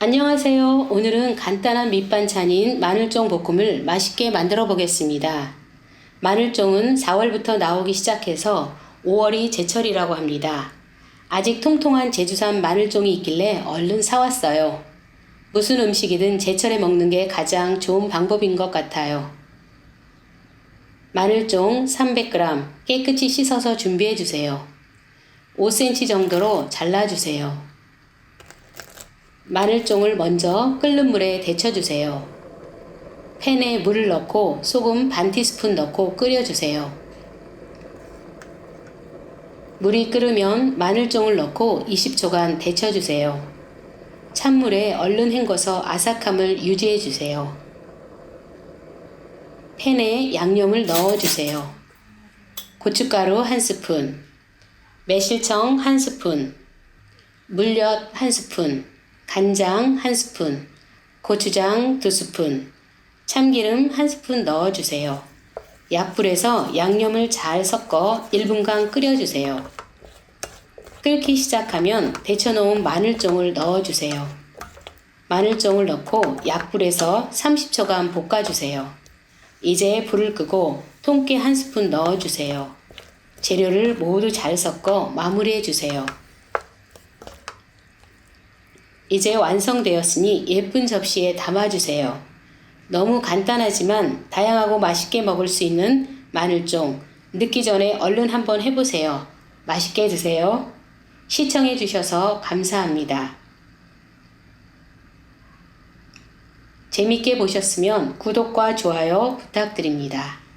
안녕하세요. 오늘은 간단한 밑반찬인 마늘쫑 볶음을 맛있게 만들어 보겠습니다. 마늘쫑은 4월부터 나오기 시작해서 5월이 제철이라고 합니다. 아직 통통한 제주산 마늘쫑이 있길래 얼른 사왔어요. 무슨 음식이든 제철에 먹는 게 가장 좋은 방법인 것 같아요. 마늘쫑 300g 깨끗이 씻어서 준비해 주세요. 5cm 정도로 잘라주세요. 마늘종을 먼저 끓는 물에 데쳐주세요. 팬에 물을 넣고 소금 반 티스푼 넣고 끓여주세요. 물이 끓으면 마늘종을 넣고 20초간 데쳐주세요. 찬물에 얼른 헹궈서 아삭함을 유지해주세요. 팬에 양념을 넣어주세요. 고춧가루 한 스푼, 매실청 한 스푼, 물엿 한 스푼, 간장 한 스푼, 고추장 두 스푼, 참기름 한 스푼 넣어주세요. 약불에서 양념을 잘 섞어 1분간 끓여주세요. 끓기 시작하면 데쳐놓은 마늘종을 넣어주세요. 마늘종을 넣고 약불에서 30초간 볶아주세요. 이제 불을 끄고 통깨 한 스푼 넣어주세요. 재료를 모두 잘 섞어 마무리해주세요. 이제 완성되었으니 예쁜 접시에 담아주세요. 너무 간단하지만 다양하고 맛있게 먹을 수 있는 마늘종. 늦기 전에 얼른 한번 해보세요. 맛있게 드세요. 시청해 주셔서 감사합니다. 재밌게 보셨으면 구독과 좋아요 부탁드립니다.